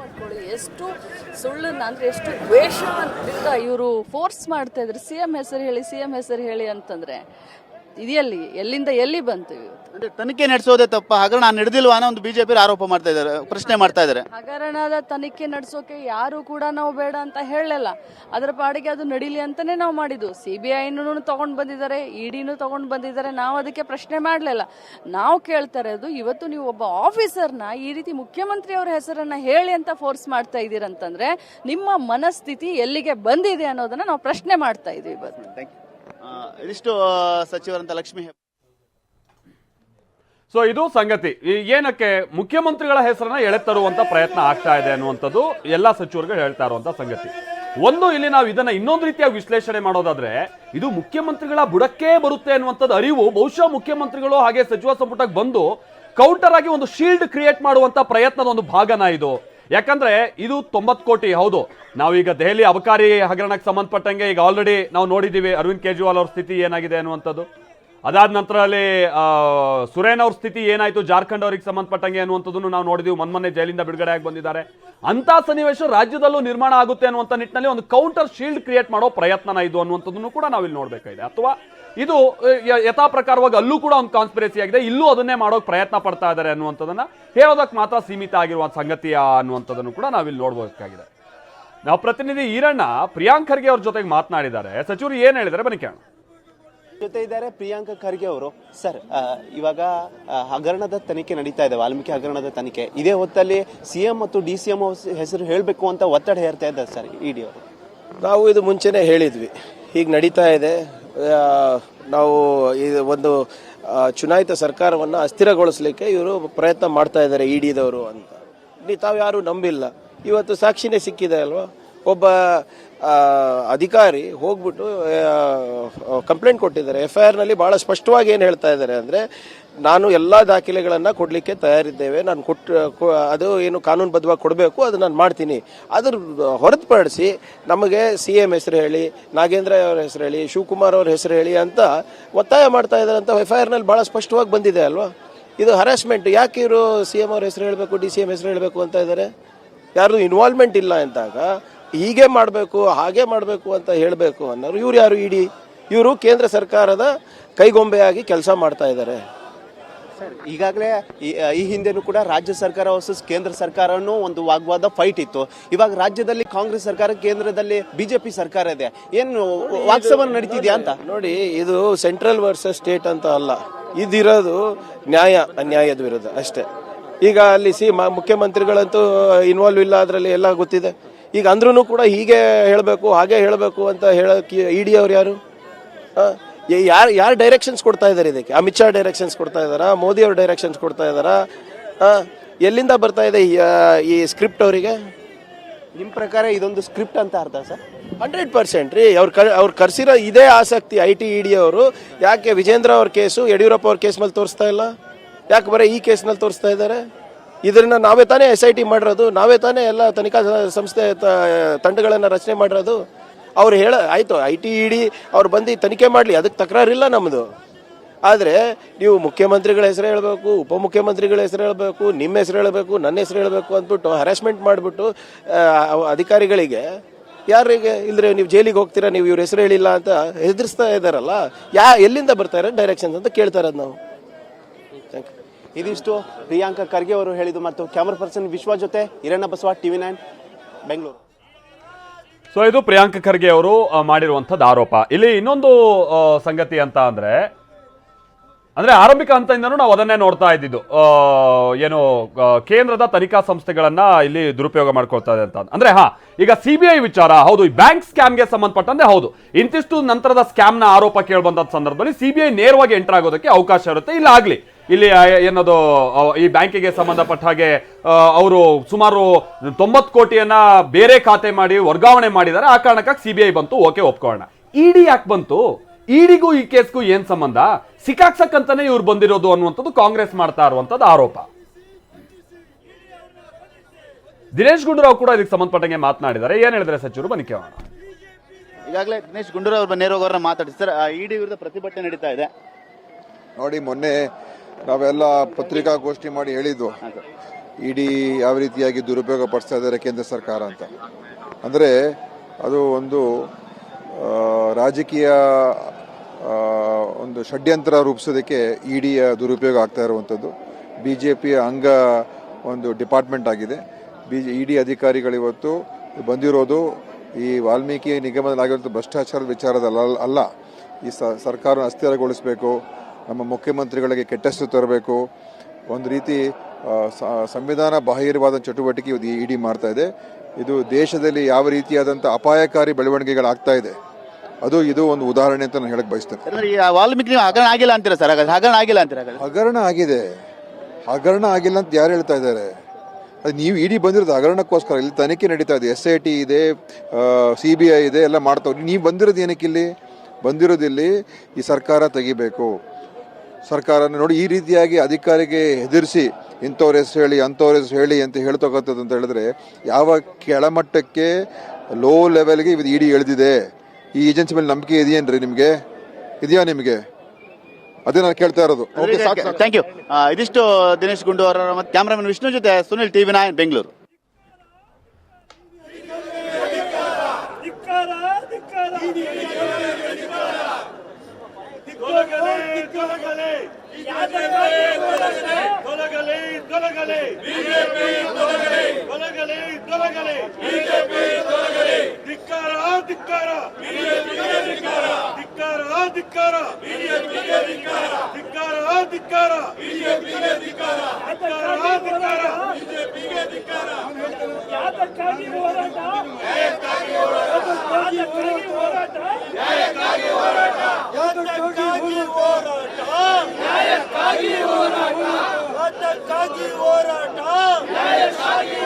ಮಾಡ್ಕೊಳ್ಳಿ. ಎಷ್ಟು ಸುಳ್ಳನ್ನ ಅಂದ್ರೆ ಎಷ್ಟು ದ್ವೇಷದಿಂದ ಇವರು ಫೋರ್ಸ್ ಮಾಡ್ತಾ ಇದ್ರು. ಸಿ ಎಂ ಹೆಸರು ಹೇಳಿ ಸಿ ಎಂ ಹೆಸರು ಹೇಳಿ ಅಂತಂದ್ರೆ ಇದೆಯಲ್ಲಿ ಎಲ್ಲಿಂದ ಎಲ್ಲಿ ಬಂತು ಇವತ್ತು ಅಂದ್ರೆ ತನಿಖೆ ನಡೆಸೋದೇ ತಪ್ಪ. ಹಗರಣ ನಡೆದಿಲ್ವಾ ಅನ್ನೋ ಒಂದು ಬಿಜೆಪಿ ಆರೋಪ ಮಾಡ್ತಾ ಇದ್ದಾರೆ ಪ್ರಶ್ನೆ ಮಾಡ್ತಾ ಇದ್ದಾರೆ. ಹಗರಣದ ತನಿಖೆ ನಡೆಸೋಕೆ ಯಾರು ಕೂಡ ನಾವು ಬೇಡ ಅಂತ ಹೇಳಲಿಲ್ಲ. ಅದರ ಪಾಡಿಗೆ ಅದು ನಡೀಲಿ ಅಂತಾನೆ ನಾವು ಮಾಡಿದ್ದು. ಸಿ ಬಿ ಐನೂ ತಗೊಂಡು ಬಂದಿದ್ದಾರೆ ಇಡಿನೂ ತಗೊಂಡು ಬಂದಿದ್ದಾರೆ. ನಾವು ಅದಕ್ಕೆ ಪ್ರಶ್ನೆ ಮಾಡಲಿಲ್ಲ. ನಾವು ಕೇಳ್ತಾ ಇರೋದು ಇವತ್ತು ನೀವು ಒಬ್ಬ ಆಫೀಸರ್ನ ಈ ರೀತಿ ಮುಖ್ಯಮಂತ್ರಿ ಅವರ ಹೆಸರನ್ನ ಹೇಳಿ ಅಂತ ಫೋರ್ಸ್ ಮಾಡ್ತಾ ಇದ್ದೀರಂತಂದ್ರೆ ನಿಮ್ಮ ಮನಸ್ಥಿತಿ ಎಲ್ಲಿಗೆ ಬಂದಿದೆ ಅನ್ನೋದನ್ನ ನಾವು ಪ್ರಶ್ನೆ ಮಾಡ್ತಾ ಇದೀವಿ ಇವತ್ತು ಇದಿಷ್ಟು ಸಚಿವರಂತ ಲಕ್ಷ್ಮಿ. ಸೊ ಇದು ಸಂಗತಿ ಏನಕ್ಕೆ ಮುಖ್ಯಮಂತ್ರಿಗಳ ಹೆಸರನ್ನ ಎಳೆತರುವಂತ ಪ್ರಯತ್ನ ಆಗ್ತಾ ಇದೆ ಅನ್ನುವಂಥದ್ದು ಎಲ್ಲ ಸಚಿವರುಗಳು ಹೇಳ್ತಾ ಇರುವಂತ ಸಂಗತಿ ಒಂದು, ಇಲ್ಲಿ ನಾವು ಇದನ್ನ ಇನ್ನೊಂದು ರೀತಿಯಾಗಿ ವಿಶ್ಲೇಷಣೆ ಮಾಡೋದಾದ್ರೆ, ಇದು ಮುಖ್ಯಮಂತ್ರಿಗಳ ಬುಡಕ್ಕೇ ಬರುತ್ತೆ ಅನ್ನುವಂಥದ್ದು ಅರಿವು ಬಹುಶಃ ಮುಖ್ಯಮಂತ್ರಿಗಳು ಹಾಗೆ ಸಚಿವ ಸಂಪುಟಕ್ಕೆ ಬಂದು ಕೌಂಟರ್ ಆಗಿ ಒಂದು ಶೀಲ್ಡ್ ಕ್ರಿಯೇಟ್ ಮಾಡುವಂತ ಪ್ರಯತ್ನದ ಒಂದು ಭಾಗನ ಇದು ಯಾಕಂದ್ರೆ ಇದು ತೊಂಬತ್ತು ಕೋಟಿ, ಹೌದು. ನಾವೀಗ ದೆಹಲಿ ಅಬಕಾರಿ ಹಗರಣಕ್ಕೆ ಸಂಬಂಧಪಟ್ಟಂಗೆ ಈಗ ಆಲ್ರೆಡಿ ನಾವು ನೋಡಿದ್ದೀವಿ ಅರವಿಂದ್ ಕೇಜ್ರಿವಾಲ್ ಅವ್ರ ಸ್ಥಿತಿ ಏನಾಗಿದೆ ಅನ್ನುವಂಥದ್ದು. ಅದಾದ ನಂತರ ಅಲ್ಲಿ ಸುರೇನ್ ಅವ್ರ ಸ್ಥಿತಿ ಏನಾಯ್ತು, ಜಾರ್ಖಂಡ್ ಅವ್ರಿಗೆ ಸಂಬಂಧಪಟ್ಟಂಗೆ ಅನ್ನುವಂಥದ್ದನ್ನು ನಾವು ನೋಡಿದೀವಿ ಮೊನ್ನೆ ಜೈಲಿಂದ ಬಿಡುಗಡೆ ಆಗಿ ಬಂದಿದ್ದಾರೆ. ಅಂಥ ಸನ್ನಿವೇಶ ರಾಜ್ಯದಲ್ಲೂ ನಿರ್ಮಾಣ ಆಗುತ್ತೆ ಅನ್ನುವಂಥ ನಿಟ್ಟಿನಲ್ಲಿ ಒಂದು ಕೌಂಟರ್ ಶೀಲ್ಡ್ ಕ್ರಿಯೇಟ್ ಮಾಡೋ ಪ್ರಯತ್ನನ ಇದು ಅನ್ನುವಂಥದ್ದನ್ನು ಕೂಡ ನಾವಿಲ್ಲಿ ನೋಡಬೇಕಾಗಿದೆ. ಅಥವಾ ಇದು ಯಥಾ ಪ್ರಕಾರವಾಗಿ ಅಲ್ಲೂ ಕೂಡ ಒಂದು ಕಾನ್ಸ್ಪಿರಸಿ ಆಗಿದೆ. ಇಲ್ಲೂ ಅದನ್ನೇ ಮಾಡೋಕೆ ಪ್ರಯತ್ನ ಪಡ್ತಾ ಇದ್ದಾರೆ ಅನ್ನುವಂಥದ್ದನ್ನು ಹೇಳೋದಕ್ಕೆ ಮಾತ್ರ ಸೀಮಿತ ಆಗಿರುವ ಸಂಗತಿಯ ಅನ್ನುವಂಥದ್ದನ್ನು ಕೂಡ ನಾವಿಲ್ಲಿ ನೋಡ್ಬೋದಕ್ಕಾಗಿದೆ. ನಾವು ಪ್ರತಿನಿಧಿ ಈರಣ್ಣ ಪ್ರಿಯಾಂಕ್ ಖರ್ಗೆ ಅವ್ರ ಜೊತೆಗೆ ಮಾತನಾಡಿದ್ದಾರೆ. ಸಚಿವರು ಏನು ಹೇಳಿದ್ದಾರೆ? ಬನ್ನಿ ಕೇಳೋಣ. ಜೊತೆ ಇದ್ದಾರೆ ಪ್ರಿಯಾಂಕ ಖರ್ಗೆ ಅವರು. ಸರ್ ಇವಾಗ ಹಗರಣದ ತನಿಖೆ ನಡೀತಾ ಇದೆ ವಾಲ್ಮೀಕಿ ಹಗರಣದ ತನಿಖೆ. ಇದೇ ಹೊತ್ತಲ್ಲಿ ಸಿಎಂ ಮತ್ತು ಡಿ ಸಿ ಎಂ ಹೆಸರು ಹೇಳಬೇಕು ಅಂತ ಒತ್ತಡ ಹೇರ್ತಾ ಇದ್ದಾರೆ ಸರ್ ಇಡಿ ಅವರು. ನಾವು ಇದು ಮುಂಚೆನೇ ಹೇಳಿದ್ವಿ. ಈಗ ನಡೀತಾ ಇದೆ. ನಾವು ಇದು ಒಂದು ಚುನಾಯಿತ ಸರ್ಕಾರವನ್ನು ಅಸ್ಥಿರಗೊಳಿಸ್ಲಿಕ್ಕೆ ಇವರು ಪ್ರಯತ್ನ ಮಾಡ್ತಾ ಇದ್ದಾರೆ ಇಡಿದವರು ಅಂತ. ತಾವು ಯಾರೂ ನಂಬಿಲ್ಲ. ಇವತ್ತು ಸಾಕ್ಷಿನೇ ಸಿಕ್ಕಿದೆ ಅಲ್ವಾ? ಒಬ್ಬ ಅಧಿಕಾರಿ ಹೋಗ್ಬಿಟ್ಟು ಕಂಪ್ಲೇಂಟ್ ಕೊಟ್ಟಿದ್ದಾರೆ. ಎಫ್ ಐ ಆರ್ನಲ್ಲಿ ಭಾಳ ಸ್ಪಷ್ಟವಾಗಿ ಏನು ಹೇಳ್ತಾ ಇದ್ದಾರೆ ಅಂದರೆ ನಾನು ಎಲ್ಲ ದಾಖಲೆಗಳನ್ನು ಕೊಡಲಿಕ್ಕೆ ತಯಾರಿದ್ದೇವೆ. ನಾನು ಕೊಟ್ಟು ಅದು ಏನು ಕಾನೂನುಬದ್ಧವಾಗಿ ಕೊಡಬೇಕು, ಅದು ನಾನು ಮಾಡ್ತೀನಿ. ಅದ್ರ ಹೊರತುಪಡಿಸಿ ನಮಗೆ ಸಿ ಎಂ ಹೆಸರು ಹೇಳಿ, ನಾಗೇಂದ್ರ ಅವರ ಹೆಸರು ಹೇಳಿ, ಶಿವಕುಮಾರ್ ಅವ್ರ ಹೆಸರು ಹೇಳಿ ಅಂತ ಒತ್ತಾಯ ಮಾಡ್ತಾ ಇದ್ದಾರೆ ಅಂತ ಎಫ್ ಐ ಆರ್ನಲ್ಲಿ ಭಾಳ ಸ್ಪಷ್ಟವಾಗಿ ಬಂದಿದೆ ಅಲ್ವಾ? ಇದು ಹರಾಸ್ಮೆಂಟ್ ಯಾಕೆ ಇವರು ಸಿ ಎಂ ಅವ್ರ ಹೆಸರು ಹೇಳಬೇಕು, ಡಿ ಸಿ ಎಂ ಹೆಸರು ಹೇಳಬೇಕು ಅಂತ ಇದ್ದಾರೆ ಯಾರು ಇನ್ವಾಲ್ವ್ಮೆಂಟ್ ಇಲ್ಲ ಅಂದಾಗ ಹೀಗೆ ಮಾಡಬೇಕು, ಹಾಗೆ ಮಾಡಬೇಕು ಅಂತ ಹೇಳಬೇಕು ಅನ್ನೋರು ಇವ್ರು ಯಾರು ಇಡಿ? ಇವರು ಕೇಂದ್ರ ಸರ್ಕಾರದ ಕೈಗೊಂಬೆಯಾಗಿ ಕೆಲಸ ಮಾಡ್ತಾ ಇದ್ದಾರೆ ಸರ್ ಈಗಾಗಲೇ ಈ- ಹಿಂದೆನೂ ಕೂಡ ರಾಜ್ಯ ಸರ್ಕಾರ ವರ್ಸಸ್ ಕೇಂದ್ರ ಸರ್ಕಾರನೂ ಒಂದು ವಾಗ್ವಾದ ಫೈಟ್ ಇತ್ತು. ಇವಾಗ ರಾಜ್ಯದಲ್ಲಿ ಕಾಂಗ್ರೆಸ್ ಸರ್ಕಾರ ಕೇಂದ್ರದಲ್ಲಿ ಬಿಜೆಪಿ ಸರ್ಕಾರ ಇದೆ. ಏನು ವಾಕ್ಸವ ನಡೀತಿದ್ಯಾ ಅಂತ? ನೋಡಿ ಇದು ಸೆಂಟ್ರಲ್ ವರ್ಸಸ್ ಸ್ಟೇಟ್ ಅಂತ ಅಲ್ಲ. ಇದಿರೋದು ನ್ಯಾಯ ಅನ್ಯಾಯದ ವಿರುದ್ಧ ಅಷ್ಟೇ. ಈಗ ಅಲ್ಲಿ ಸಿ ಮ- ಮುಖ್ಯಮಂತ್ರಿಗಳಂತೂ ಇನ್ವಾಲ್ವ್ ಇಲ್ಲ ಅದರಲ್ಲಿ ಎಲ್ಲ ಗೊತ್ತಿದೆ. ಈಗ ಅಂದ್ರೂ ಕೂಡ ಹೀಗೆ ಹೇಳಬೇಕು ಹಾಗೆ ಹೇಳಬೇಕು ಅಂತ ಹೇಳಕ್ಕೆ ಡಿ ಅವ್ರು ಯಾರು? ಯಾರು ಯಾರು ಡೈರೆಕ್ಷನ್ಸ್ ಕೊಡ್ತಾ ಇದ್ದಾರೆ ಇದಕ್ಕೆ? ಅಮಿತ್ ಶಾ ಡೈರೆಕ್ಷನ್ಸ್ ಕೊಡ್ತಾ ಇದ್ದಾರಾ ಮೋದಿ ಅವ್ರ ಡೈರೆಕ್ಷನ್ಸ್ ಕೊಡ್ತಾ ಇದ್ದಾರಾ ಎಲ್ಲಿಂದ ಬರ್ತಾ ಇದೆ ಈ, ಸ್ಕ್ರಿಪ್ಟ್ ಅವರಿಗೆ? ನಿಮ್ಮ ಪ್ರಕಾರ ಇದೊಂದು ಸ್ಕ್ರಿಪ್ಟ್ ಅಂತ ಅರ್ಥ ಸರ್? ಹಂಡ್ರೆಡ್ ಪರ್ಸೆಂಟ್ ರೀ. ಅವ್ರು ಕರ್ ಅವ್ರು ಕರ್ಸಿರೋ ಇದೇ ಆಸಕ್ತಿ ಐ ಟಿ ಇ ಡಿ ಅವರು. ಯಾಕೆ ವಿಜೇಂದ್ರ ಅವ್ರ ಕೇಸು ಯಡಿಯೂರಪ್ಪ ಅವ್ರ ಕೇಸ್ ಮೇಲೆ ತೋರಿಸ್ತಾ ಇಲ್ಲ? ಯಾಕೆ ಬರೀ ಈ ಕೇಸ್ನಲ್ಲಿ ತೋರಿಸ್ತಾ ಇದ್ದಾರೆ ಇದನ್ನ ನಾವೇ ತಾನೇ ಎಸ್ ಐ ಟಿ ಮಾಡಿರೋದು ನಾವೇ ತಾನೇ ಎಲ್ಲ ತನಿಖಾ ಸಂಸ್ಥೆ ತಂಡಗಳನ್ನು ರಚನೆ ಮಾಡಿರೋದು? ಅವ್ರು ಹೇಳ, ಆಯಿತು ಐ ಟಿ ಇಡಿ, ಅವ್ರು ಬಂದು ತನಿಖೆ ಮಾಡಲಿ, ಅದಕ್ಕೆ ತಕರಾರಿಲ್ಲ ನಮ್ಮದು ಆದರೆ ನೀವು ಮುಖ್ಯಮಂತ್ರಿಗಳ ಹೆಸರು ಹೇಳಬೇಕು, ಉಪಮುಖ್ಯಮಂತ್ರಿಗಳ ಹೆಸರು ಹೇಳಬೇಕು, ನಿಮ್ಮ ಹೆಸರು ಹೇಳಬೇಕು, ನನ್ನ ಹೆಸರು ಹೇಳಬೇಕು ಅಂದ್ಬಿಟ್ಟು ಹರಾಸ್ಮೆಂಟ್ ಮಾಡಿಬಿಟ್ಟು ಅಧಿಕಾರಿಗಳಿಗೆ, ಯಾರಿಗೆ ಇಲ್ಲದ್ರೆ ನೀವು ಜೈಲಿಗೆ ಹೋಗ್ತೀರಾ, ನೀವು ಇವ್ರ ಹೆಸರು ಹೇಳಿಲ್ಲ ಅಂತ ಹೆದರಿಸ್ತಾ ಇದ್ದಾರಲ್ಲ, ಯಾ, ಎಲ್ಲಿಂದ ಬರ್ತಾರೆ ಡೈರೆಕ್ಷನ್ಸ್ ಅಂತ ಕೇಳ್ತಾರದು ನಾವು. ಇದಿಷ್ಟು ಪ್ರಿಯಾಂಕ ಖರ್ಗೆ ಅವರು ಹೇಳಿದ್ದು ಮತ್ತು ಕ್ಯಾಮ್ರಾ ಪರ್ಸನ್ ವಿಶ್ವ ಜೊತೆ Hiranna Basava TV nine Bengaluru so ಇದು ಪ್ರಿಯಾಂಕ ಖರ್ಗೆ ಅವರು ಮಾಡಿರುವಂಥದ್ದು ಆರೋಪ. ಇಲ್ಲಿ ಇನ್ನೊಂದು ಸಂಗತಿ ಅಂತ ಅಂದ್ರೆ, ಅಂದರೆ ಆರಂಭಿಕ ಹಂತದಿಂದನೂ ನಾವು ಅದನ್ನೇ ನೋಡ್ತಾ ಇದ್ದಿದ್ದು. ಏನು ಕೇಂದ್ರದ ತನಿಖಾ ಸಂಸ್ಥೆಗಳನ್ನ ಇಲ್ಲಿ ದುರುಪಯೋಗ ಮಾಡ್ಕೊಳ್ತಾ ಇದೆ ಅಂತ. ಅಂದ್ರೆ, ಹಾ, ಈಗ ಸಿ ಬಿ ಐ ವಿಚಾರ, ಹೌದು, ಈ ಬ್ಯಾಂಕ್ ಸ್ಕ್ಯಾಮ್ಗೆ ಸಂಬಂಧಪಟ್ಟಂತೆ ಹೌದು. ಇಂತಿಷ್ಟು ನಂತರದ ಸ್ಕ್ಯಾಮ್ನ ಆರೋಪ ಕೇಳಿಬಂದ ಸಂದರ್ಭದಲ್ಲಿ ಸಿ ಬಿ ಐ ನೇರವಾಗಿ ಎಂಟರ್ ಆಗೋದಕ್ಕೆ ಅವಕಾಶ ಇರುತ್ತೆ, ಇಲ್ಲ ಆಗ್ಲಿ. ಇಲ್ಲಿ ಏನದು ಈ ಬ್ಯಾಂಕಿಗೆ ಸಂಬಂಧಪಟ್ಟ ಹಾಗೆ ಅವರು ಸುಮಾರು ತೊಂಬತ್ತು ಕೋಟಿಯನ್ನ ಬೇರೆ ಖಾತೆ ಮಾಡಿ ವರ್ಗಾವಣೆ ಮಾಡಿದ್ದಾರೆ. ಆ ಕಾರಣಕ್ಕಾಗಿ ಸಿ ಬಿ ಐ ಬಂತು ಓಕೆ ಒಪ್ಕೊಳ್ಳೋಣ. ಇಡಿ ಯಾಕೆ ಬಂತು? ಇಡಿಗೂ ಈ ಕೇಸ್ಗೂ ಏನ್ ಸಂಬಂಧ? ಸಿಕ್ಕಾಕ್ಸಕ್ಕಂತಾನೆ ಇವ್ರು ಬಂದಿರೋದು ಅನ್ನುವಂಥದ್ದು ಕಾಂಗ್ರೆಸ್ ಮಾಡ್ತಾ ಇರುವಂತದ್ದು ಆರೋಪ. ದಿನೇಶ್ ಗುಂಡೂರಾವ್ ಕೂಡ ಇದಕ್ಕೆ ಸಂಬಂಧಪಟ್ಟಂಗೆ ಮಾತನಾಡಿದ್ದಾರೆ. ಏನ್ ಹೇಳಿದ್ರೆ ಸಚಿವರು? ಬನ್ನಿ ಕೇಳೋಣ. ಈಗಾಗಲೇ ದಿನೇಶ್ ಗುಂಡೂರಾವ್ ಅವರನ್ನ ಮಾತಾಡಿ ಸರ್ ಇಡಿ ವಿರುದ್ಧ ಪ್ರತಿಭಟನೆ ನಡೀತಾ ಇದೆ. ನೋಡಿ ಮೊನ್ನೆ ನಾವೆಲ್ಲ ಪತ್ರಿಕಾಗೋಷ್ಠಿ ಮಾಡಿ ಹೇಳಿದ್ವು ಇಡೀ ಯಾವ ರೀತಿಯಾಗಿ ದುರುಪಯೋಗ ಪಡಿಸ್ತಾ ಇದ್ದಾರೆ ಕೇಂದ್ರ ಸರ್ಕಾರ ಅಂತ. ಅಂದರೆ ಅದು ಒಂದು ರಾಜಕೀಯ ಒಂದು ಷಡ್ಯಂತ್ರ ರೂಪಿಸೋದಕ್ಕೆ ಇಡಿಯ ದುರುಪಯೋಗ ಆಗ್ತಾ ಇರುವಂಥದ್ದು. ಬಿ ಜೆ ಪಿಯ ಅಂಗ ಒಂದು ಡಿಪಾರ್ಟ್ಮೆಂಟ್ ಆಗಿದೆ. ಬಿ ಜೆ ಇ ಡಿ ಅಧಿಕಾರಿಗಳಿವತ್ತು ಬಂದಿರೋದು ಈ ವಾಲ್ಮೀಕಿ ನಿಗಮದಲ್ಲಾಗಿರುವಂಥ ಭ್ರಷ್ಟಾಚಾರದ ವಿಚಾರದಲ್ಲ, ಅಲ್ಲ. ಈ ಸರ್ಕಾರ ಅಸ್ಥಿರಗೊಳಿಸಬೇಕು ನಮ್ಮ ಮುಖ್ಯಮಂತ್ರಿಗಳಿಗೆ ಕೆಟ್ಟಷ್ಟು ತರಬೇಕು. ಒಂದು ರೀತಿ ಸಂವಿಧಾನ ಬಾಹಿರವಾದ ಚಟುವಟಿಕೆ ಇದು ಇಡಿ ಮಾಡ್ತಾ ಇದೆ. ಇದು ದೇಶದಲ್ಲಿ ಯಾವ ರೀತಿಯಾದಂಥ ಅಪಾಯಕಾರಿ ಬೆಳವಣಿಗೆಗಳಾಗ್ತಾ ಇದೆ. ಅದು ಇದು ಒಂದು ಉದಾಹರಣೆ ಅಂತ ನಾನು ಹೇಳಕ್ ಬಯಸ್ತೇನೆ. ವಾಲ್ಮೀಕಿ ನೀವು ಹಗರಣ ಆಗಿಲ್ಲ ಅಂತೀರಾ ಸರ್? ಹಗರಣ ಆಗಿಲ್ಲ ಅಂತೀರಾ ಹಗರಣ ಆಗಿದೆ. ಹಗರಣ ಆಗಿಲ್ಲ ಅಂತ ಯಾರು ಹೇಳ್ತಾ ಇದ್ದಾರೆ? ಅದು ನೀವು ಇಡಿ ಬಂದಿರೋದು ಹಗರಣಕ್ಕೋಸ್ಕರ. ಇಲ್ಲಿ ತನಿಖೆ ನಡೀತಾ ಇದೆ. ಎಸ್ ಐ ಟಿ ಇದೆ ಸಿ ಬಿ ಐ ಇದೆ ಎಲ್ಲ ಮಾಡ್ತಾವ್ರಿ ನೀವು ಬಂದಿರೋದು ಏನಕ್ಕೆ ಇಲ್ಲಿ? ಬಂದಿರೋದಿಲ್ಲಿ ಈ ಸರ್ಕಾರ ತೆಗಿಬೇಕು. ಸರ್ಕಾರ ನೋಡಿ ಈ ರೀತಿಯಾಗಿ ಅಧಿಕಾರಿಗೆ ಹೆದರಿಸಿ ಇಂಥವ್ರ ಹೆಸರು ಹೇಳಿ ಅಂಥವ್ರ ಹೆಸರು ಹೇಳಿ ಅಂತ ಹೇಳ್ತಕ್ಕಂಥದ್ದು ಅಂತ ಹೇಳಿದ್ರೆ ಯಾವ ಕೆಳಮಟ್ಟಕ್ಕೆ ಲೋ ಲೆವೆಲ್ಗೆ ಇದು ಇಡಿ ಎಳೆದಿದೆ ಈ ಏಜೆನ್ಸಿ ಮೇಲೆ ನಂಬಿಕೆ ಇದೆಯೇನ್ರಿ ನಿಮಗೆ ಇದೆಯಾ ನಿಮಗೆ ಅದೇ ನಾನು ಕೇಳ್ತಾ ಇರೋದು ಓಕೆ ಸಾಕು ಸಾಕು ಥ್ಯಾಂಕ್ ಯು ಇದಿಷ್ಟು ದಿನೇಶ್ ಗುಂಡೂರ ಮತ್ತು ಕ್ಯಾಮ್ರಾಮನ್ ವಿಷ್ಣು ಜೊತೆ ಸುನಿಲ್ ಟಿವಿ ನೈನ್ ಬೆಂಗಳೂರು ತೊಲಗಲಿ ತೊಲಗಲಿ ಬಿಜೆಪಿ ತೊಲಗಲಿ ತೊಲಗಲಿ ತೊಲಗಲಿ ಬಿಜೆಪಿ ತೊಲಗಲಿ ಧಿಕ್ಕಾರ ಧಿಕ್ಕಾರ ಬಿಜೆಪಿಗೆ ಧಿಕ್ಕಾರ ಧಿಕ್ಕಾರ ಧಿಕ್ಕಾರ ಬಿಜೆಪಿಗೆ ಧಿಕ್ಕಾರ ಧಿಕ್ಕಾರ ಧಿಕ್ಕಾರ ಬಿಜೆಪಿಗೆ ಧಿಕ್ಕಾರ ಧಿಕ್ಕಾರ ಧಿಕ್ಕಾರ ಬಿಜೆಪಿಗೆ ಧಿಕ್ಕಾರ ಯಾತಕ್ಕಾಗಿ ಹೋರಾಟ? ಯಾತಕ್ಕಾಗಿ ಹೋರಾಟ? ಯಾತಕ್ಕಾಗಿ ಹೋರಾಟ? ಯಾತಕ್ಕಾಗಿ ಹೋರಾಟ ಯಾತಕ್ಕಾಗಿ ಹೋರಾಟ? ನ್ಯಾಯಕ್ಕಾಗಿ ಹೋರಾಟ. ನ್ಯಾಯಕ್ಕಾಗಿ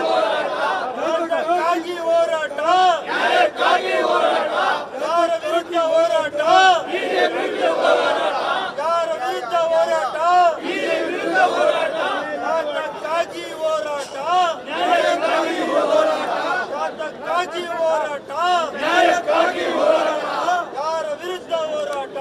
ಹೋರಾಟ. ನ್ಯಾಯಕ್ಕಾಗಿ ಹೋರಾಟ. ಯಾರ ವಿರುದ್ಧ ಹೋರಾಟ ವಿರುದ್ಧ ಹೋರಾಟ ಯಾರ ವಿರುದ್ಧ ಹೋರಾಟ ವಿರುದ್ಧ ಹೋರಾಟ ಯಾತಕ್ಕಾಗಿ ಹೋರಾಟ ನ್ಯಾಯಕ್ಕಾಗಿ ಹೋರಾಟ ಯಾತಕ್ಕಾಗಿ ಹೋರಾಟ ನ್ಯಾಯಕ್ಕಾಗಿ ಹೋರಾಟ ಯಾರ ವಿರುದ್ಧ ಹೋರಾಟ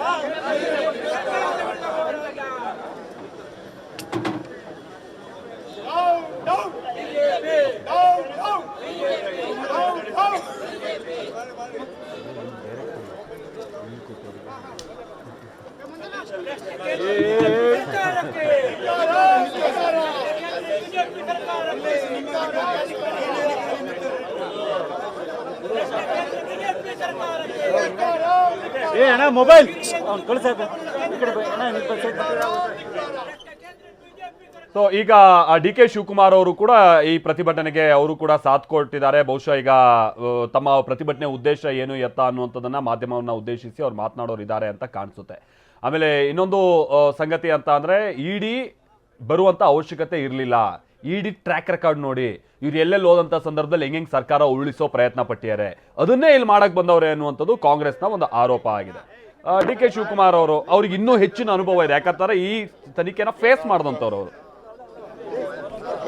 ಸೊ ಈಗ ಡಿ ಕೆ ಶಿವಕುಮಾರ್ ಅವರು ಕೂಡ ಈ ಪ್ರತಿಭಟನೆಗೆ ಅವರು ಕೂಡ ಸಾಥ್ ಕೊಟ್ಟಿದ್ದಾರೆ. ಬಹುಶಃ ಈಗ ತಮ್ಮ ಪ್ರತಿಭಟನೆ ಉದ್ದೇಶ ಏನು, ಎತ್ತ ಅನ್ನುವಂಥದ್ದನ್ನ ಮಾಧ್ಯಮವನ್ನ ಉದ್ದೇಶಿಸಿ ಅವ್ರು ಮಾತನಾಡೋರಿದ್ದಾರೆ ಅಂತ ಕಾಣಿಸುತ್ತೆ. ಆಮೇಲೆ ಇನ್ನೊಂದು ಸಂಗತಿ ಅಂತ ಅಂದ್ರೆ, ಇಡಿ ಬರುವಂತ ಅವಶ್ಯಕತೆ ಇರಲಿಲ್ಲ. ಇಡಿ ಟ್ರ್ಯಾಕ್ ರೆಕಾರ್ಡ್ ನೋಡಿ, ಇವ್ರು ಎಲ್ಲೆಲ್ಲಿ ಹೋದಂತ ಸಂದರ್ಭದಲ್ಲಿ ಹೆಂಗೆ ಸರ್ಕಾರ ಉರುಳಿಸೋ ಪ್ರಯತ್ನ ಪಟ್ಟಿದ್ದಾರೆ. ಅದನ್ನೇ ಇಲ್ಲಿ ಮಾಡಕ್ ಬಂದವ್ರೆ ಅನ್ನುವಂಥದ್ದು ಕಾಂಗ್ರೆಸ್ನ ಒಂದು ಆರೋಪ ಆಗಿದೆ. ಡಿ ಕೆ ಶಿವಕುಮಾರ್ ಅವರು, ಅವ್ರಿಗೆ ಇನ್ನೂ ಹೆಚ್ಚಿನ ಅನುಭವ ಇದೆ. ಯಾಕಂತಾರೆ ಈ ತನಿಖೆನ ಫೇಸ್ ಮಾಡಿದಂಥವ್ರು ಅವರು.